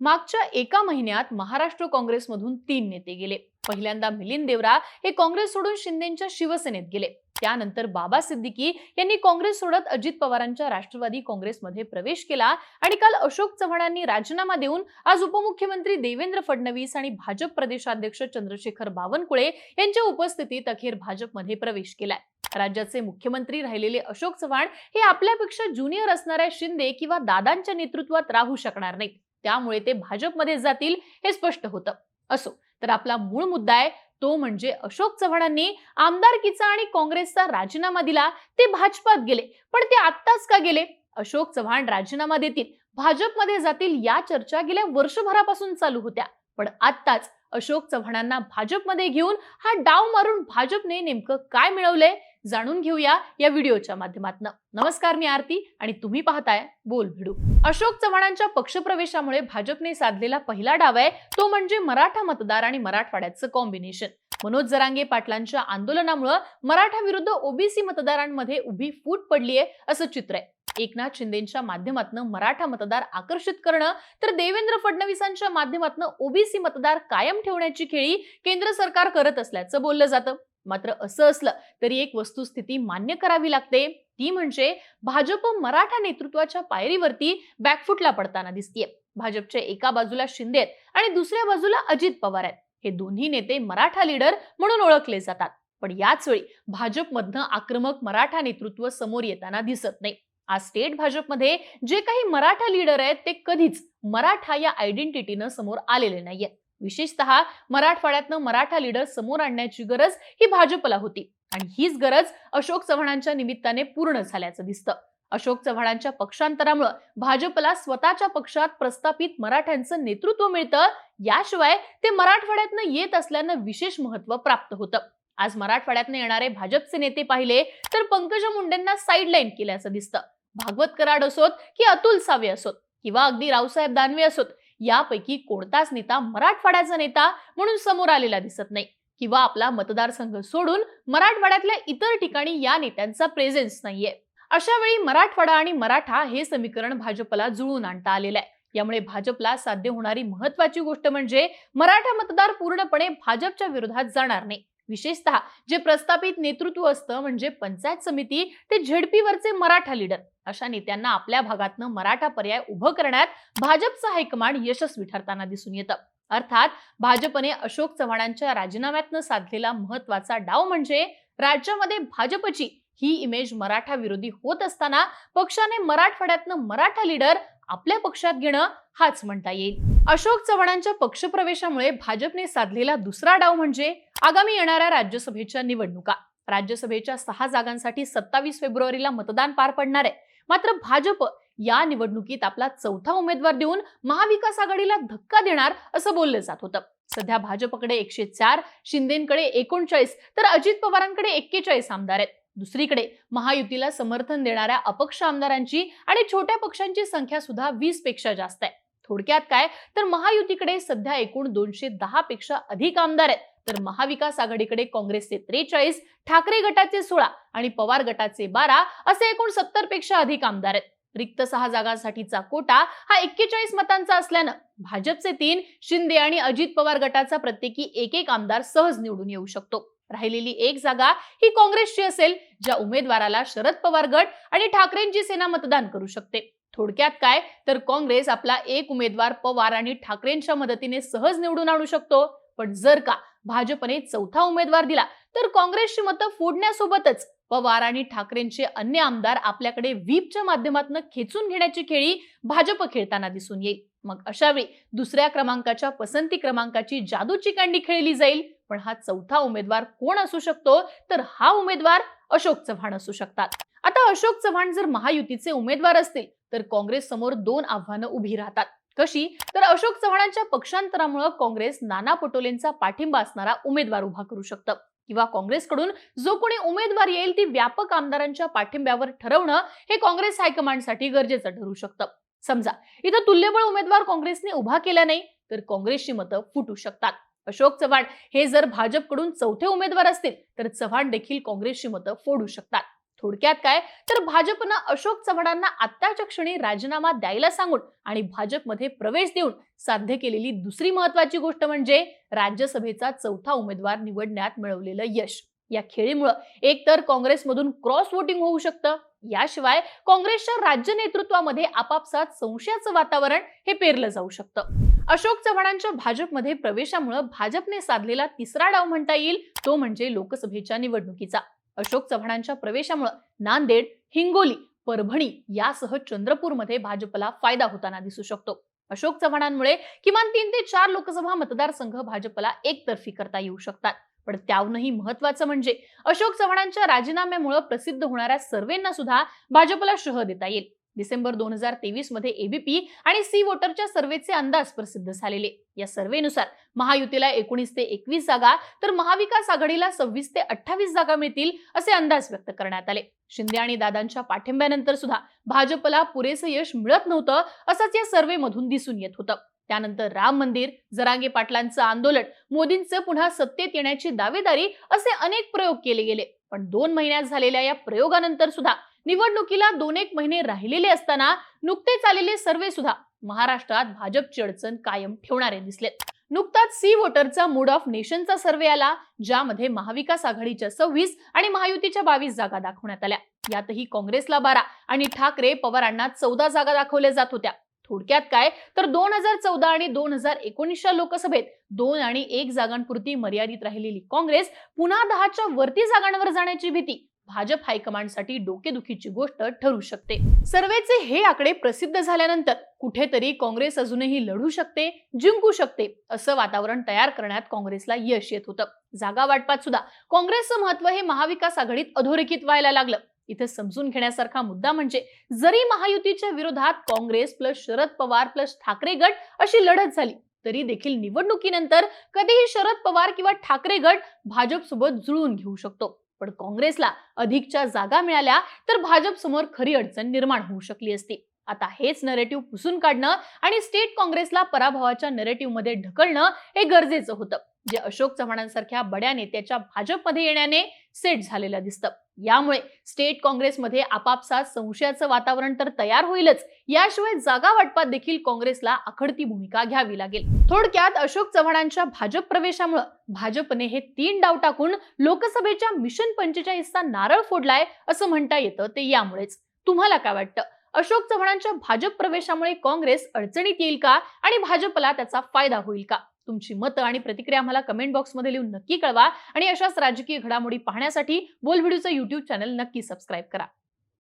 मागच्या एका महिन्यात महाराष्ट्र काँग्रेसमधून तीन नेते गेले. पहिल्यांदा मिलिंद देवरा हे काँग्रेस सोडून शिंदेच्या शिवसेनेत गेले. त्यानंतर बाबा सिद्दीकी यांनी काँग्रेस सोडत अजित पवारांच्या राष्ट्रवादी काँग्रेसमध्ये प्रवेश केला आणि काल अशोक चव्हाणांनी राजीनामा देऊन आज उपमुख्यमंत्री देवेंद्र फडणवीस आणि भाजप प्रदेशाध्यक्ष चंद्रशेखर बावनकुळे यांच्या उपस्थितीत अखेर भाजपमध्ये प्रवेश केलाय. राज्याचे मुख्यमंत्री राहिलेले अशोक चव्हाण हे आपल्यापेक्षा ज्युनियर असणाऱ्या शिंदे किंवा दादांच्या नेतृत्वात राहू शकणार नाहीत. त्यामुळे ते भाजपमध्ये जातील हे स्पष्ट होतं. असो तर आपला मूळ मुद्दा आहे तो म्हणजे अशोक चव्हाणांनी आमदारकीचा आणि काँग्रेसचा राजीनामा दिला ते भाजपात गेले. पण ते आत्ताच का गेले? अशोक चव्हाण राजीनामा देतील. भाजपमध्ये जातील या चर्चा गेल्या वर्षभरापासून चालू होत्या. पण आत्ताच अशोक चव्हाणांना भाजपमध्ये घेऊन हा डाव मारून भाजपने नेमकं काय मिळवलंय? जाणून घेऊया या व्हिडिओच्या माध्यमातून. नमस्कार मी आरती आणि तुम्ही पाहताय बोल भिडू. अशोक चव्हाणांच्या पक्षप्रवेशामुळे भाजपने साधलेला पहिला डाव आहे तो म्हणजे मराठा मतदार आणि मराठवाड्याचं कॉम्बिनेशन मनोज जरांगे पाटलांच्या आंदोलनामुळे मराठा विरुद्ध ओबीसी मतदारांमध्ये उभी फूट पडली आहे असं चित्र आहे. एकनाथ शिंदेच्या माध्यमातून मराठा मतदार आकर्षित करणं तर देवेंद्र फडणवीसांच्या माध्यमातून ओबीसी मतदार कायम ठेवण्याची खेळी केंद्र सरकार करत असल्याचं बोललं जातं. मात्र असं असलं तरी एक वस्तुस्थिती मान्य करावी लागते. ती म्हणजे भाजप मराठा नेतृत्वाच्या पायरीवरती बॅकफुटला पडताना दिसतीये. भाजपच्या एका बाजूला शिंदे आहेत आणि दुसऱ्या बाजूला अजित पवार आहेत. हे दोन्ही नेते मराठा लीडर म्हणून ओळखले जातात. पण याच वेळी भाजपमधनं आक्रमक मराठा नेतृत्व समोर येताना दिसत नाही. आज स्टेट भाजपमध्ये जे काही मराठा लीडर आहेत ते कधीच मराठा या आयडेंटिटीनं समोर आलेले नाहीये विशेषतः मराठवाड्यातनं मराठा लीडर समोर आणण्याची गरज ही भाजपला होती. आणि हीच गरज अशोक चव्हाणांच्या निमित्ताने पूर्ण झाल्याचं दिसतं. अशोक चव्हाणांच्या पक्षांतरामुळे भाजपला स्वतःच्या पक्षात प्रस्थापित मराठ्यांचं नेतृत्व मिळतं. याशिवाय ते मराठवाड्यातनं येत असल्यानं विशेष महत्त्व प्राप्त होतं. आज मराठवाड्यातनं येणारे भाजपचे नेते पाहिले तर पंकजा मुंडेंना साईडलाईन केल्याचं दिसतं. भागवत कराड असोत की अतुल सावे असोत किंवा अगदी रावसाहेब दानवे असोत यापैकी कोणताच नेता मराठवाड्याचा नेता म्हणून समोर आलेला दिसत नाही. किंवा आपला मतदारसंघ सोडून मराठवाड्यातल्या इतर ठिकाणी या नेत्यांचा प्रेझेन्स नाहीये. अशा वेळी मराठवाडा आणि मराठा हे समीकरण भाजपला जुळून आणता आलेलं आहे. यामुळे भाजपला साध्य होणारी महत्वाची गोष्ट म्हणजे मराठा मतदार पूर्णपणे भाजपच्या विरोधात जाणार नाही. विशेषतः जे प्रस्थापित नेतृत्व असतं म्हणजे पंचायत समिती ते झेडपीवरचे मराठा लीडर अशा नेत्यांना आपल्या भागातनं मराठा पर्याय उभं करण्यात भाजपचं हायकमांड यशस्वी ठरताना दिसून येतं. अर्थात भाजपने अशोक चव्हाणांच्या राजीनाम्यातनं साधलेला महत्त्वाचा डाव म्हणजे राज्यामध्ये भाजपची ही इमेज मराठा विरोधी होत असताना पक्षाने मराठवाड्यातनं मराठा लीडर आपल्या पक्षात घेणं हाच म्हणता येईल. अशोक चव्हाणांच्या पक्षप्रवेशामुळे भाजपने साधलेला दुसरा डाव म्हणजे आगामी येणाऱ्या राज्यसभेच्या निवडणुका. राज्यसभेच्या सहा जागांसाठी सत्तावीस फेब्रुवारीला मतदान पार पडणार आहे. मात्र भाजप या निवडणुकीत आपला चौथा उमेदवार देऊन महाविकास आघाडीला धक्का देणार असं बोललं जात होतं. सध्या भाजपकडे एकशे चार शिंदेकडे एकोणचाळीस तर अजित पवारांकडे एक्केचाळीस आमदार आहेत. दुसरीकडे महायुतीला समर्थन देणाऱ्या अपक्ष आमदारांची आणि छोट्या पक्षांची संख्या सुद्धा वीसपेक्षा जास्त आहे. थोडक्यात काय? तर महायुतीकडे सध्या एकूण दोनशे दहा पेक्षा अधिक आमदार आहेत. तर महाविकास आघाडीकडे काँग्रेसचे त्रेचाळीस ठाकरे गटाचे सोळा आणि पवार गटाचे बारा असे एकूण सत्तरपेक्षा अधिक आमदार आहेत. रिक्त सहा जागांसाठीचा कोटा हा एक्केचाळीस मतांचा असल्यानं भाजपचे तीन शिंदे आणि अजित पवार गटाचा प्रत्येकी एक एक आमदार सहज निवडून येऊ शकतो. राहिलेली एक जागा ही काँग्रेसची असेल ज्या उमेदवाराला शरद पवार गट आणि ठाकरेंची सेना मतदान करू शकते. थोडक्यात काय? तर काँग्रेस आपला एक उमेदवार पवार आणि ठाकरेंच्या मदतीने सहज निवडून आणू शकतो. पण जर का भाजपने चौथा उमेदवार दिला तर काँग्रेसची मतं फोडण्यासोबतच पवार आणि ठाकरेंचे अन्य आमदार आपल्याकडे व्हीपच्या माध्यमातून खेचून घेण्याची खेळी भाजप खेळताना दिसून येईल. मग अशा वेळी दुसऱ्या क्रमांकाच्या पसंती क्रमांकाची जादूची कांडी खेळली जाईल. पण हा चौथा उमेदवार कोण असू शकतो? तर हा उमेदवार अशोक चव्हाण असू शकतात. आता अशोक चव्हाण जर महायुतीचे उमेदवार असतील तर काँग्रेस समोर दोन आव्हानं उभी राहतात. कशी? तर अशोक चव्हाणांच्या पक्षांतरामुळे काँग्रेस नाना पटोलेंचा पाठिंबा असणारा उमेदवार उभा करू शकतं. किंवा काँग्रेसकडून जो कोणी उमेदवार येईल ती व्यापक आमदारांच्या पाठिंब्यावर ठरवणं हे काँग्रेस हायकमांडसाठी गरजेचं ठरू शकतं. समजा इथं तुल्यबळ उमेदवार काँग्रेसने उभा केला नाही तर काँग्रेसची मतं फुटू शकतात. अशोक चव्हाण हे जर भाजपकडून चौथे उमेदवार असतील तर चव्हाण देखील काँग्रेसची मतं फोडू शकतात. थोडक्यात काय? तर भाजपनं अशोक चव्हाणांना आत्ताच्या क्षणी राजीनामा द्यायला सांगून आणि भाजपमध्ये प्रवेश देऊन साध्य केलेली दुसरी महत्वाची गोष्ट म्हणजे राज्यसभेचा चौथा उमेदवार निवडण्यात मिळवलेलं यश. या खेळीमुळं एकतर काँग्रेसमधून क्रॉस वोटिंग होऊ शकतं. याशिवाय काँग्रेसच्या राज्य नेतृत्वामध्ये आपापसात संशयाचं वातावरण हे पेरलं जाऊ शकतं. अशोक चव्हाणांच्या भाजपमध्ये प्रवेशामुळं भाजपने साधलेला तिसरा डाव म्हणता येईल तो म्हणजे लोकसभेच्या निवडणुकीचा. अशोक चव्हाणांच्या प्रवेशामुळं नांदेड हिंगोली परभणी यासह चंद्रपूरमध्ये भाजपला फायदा होताना दिसू शकतो. अशोक चव्हाणांमुळे किमान तीन ते चार लोकसभा मतदारसंघ भाजपला एकतर्फी करता येऊ शकतात. पण त्याहूनही महत्वाचं म्हणजे अशोक चव्हाणांच्या राजीनाम्यामुळे प्रसिद्ध होणाऱ्या सर्वेंना सुद्धा भाजपला शह देता येईल. डिसेंबर दोन हजार तेवीसमध्ये एबीपी आणि सी वोटरच्या सर्वेचे अंदाज प्रसिद्ध झालेले. या सर्वेनुसार महायुतीला एकोणीस ते एकवीस जागा तर महाविकास आघाडीला सव्वीस ते अठ्ठावीस जागा मिळतील असे अंदाज व्यक्त करण्यात आले. शिंदे आणि दादांच्या पाठिंब्यानंतर सुद्धा भाजपला पुरेसं यश मिळत नव्हतं असंच या सर्वेमधून दिसून येत होतं. त्यानंतर राम मंदिर जरांगे पाटलांचं आंदोलन मोदींचं पुन्हा सत्तेत येण्याची दावेदारी असे अनेक प्रयोग केले गेले. पण दोन महिन्यात झालेल्या या प्रयोगानंतर सुद्धा निवडणुकीला दोन एक महिने राहिलेले असताना नुकतेच आलेले सर्वे सुद्धा महाराष्ट्रात भाजपची अडचण कायम ठेवणारे दिसलेत. नुकताच सी वोटरचा मूड ऑफ नेशनचा सर्वे आला ज्यामध्ये महाविकास आघाडीच्या सव्वीस आणि महायुतीच्या बावीस जागा दाखवण्यात आल्या. यातही काँग्रेसला बारा आणि ठाकरे पवारांना चौदा जागा दाखवल्या जात होत्या. थोडक्यात काय? तर दोन हजार चौदा आणि दोन हजार एकोणीसच्या लोकसभेत दोन आणि एक जागांपुरती मर्यादित राहिलेली काँग्रेस पुन्हा दहाच्या वरती जागांवर जाण्याची भीती भाजप हायकमांडसाठी डोकेदुखीची गोष्ट ठरू शकते. सर्वेचे हे आकडे प्रसिद्ध झाल्यानंतर कुठेतरी काँग्रेस अजूनही लढू शकते जिंकू शकते असं वातावरण तयार करण्यात काँग्रेसला यश येत होतं. जागा वाटपात सुद्धा काँग्रेसचं महत्त्व हे महाविकास आघाडीत अधोरेखित व्हायला लागलं. इथे समजून घेण्यासारखा मुद्दा म्हणजे जरी महायुतीच्या विरोधात काँग्रेस प्लस शरद पवार प्लस ठाकरे गट अशी लढत झाली तरी देखील निवडणुकीनंतर कधीही शरद पवार किंवा ठाकरे गट भाजप सोबत जुळून घेऊ शकतो. पण काँग्रेसला अधिकच्या जागा मिळाल्या तर भाजप समोर खरी अडचण निर्माण होऊ शकली असती. आता हेच नरेटिव्ह पुसून काढणं आणि स्टेट काँग्रेसला पराभवाच्या नरेटिव्हमध्ये ढकलणं हे गरजेचं होतं. जे अशोक चव्हाणांसारख्या बड्या नेत्याच्या भाजपमध्ये येण्याने सेट झालेलं दिसतं. यामुळे स्टेट काँग्रेसमध्ये आपापसात संशयाचं वातावरण तर तयार होईलच. याशिवाय जागा वाटपात देखील काँग्रेसला आखडती भूमिका घ्यावी लागेल. थोडक्यात अशोक चव्हाणांच्या भाजप प्रवेशामुळे भाजपने हे तीन डाव टाकून लोकसभेच्या मिशन पंचेचाळीसचा नारळ फोडलाय असं म्हणता येतं ते यामुळेच. तुम्हाला काय वाटतं? अशोक चव्हाणांच्या भाजप प्रवेशामुळे काँग्रेस अडचणीत येईल का? आणि भाजपला त्याचा फायदा होईल का? तुमची मतं आणि प्रतिक्रिया आम्हाला कमेंट बॉक्समध्ये लिहून नक्की कळवा. आणि अशाच राजकीय घडामोडी पाहण्यासाठी बोलव्हिडिओचं युट्यूब चॅनल नक्की सबस्क्राईब करा.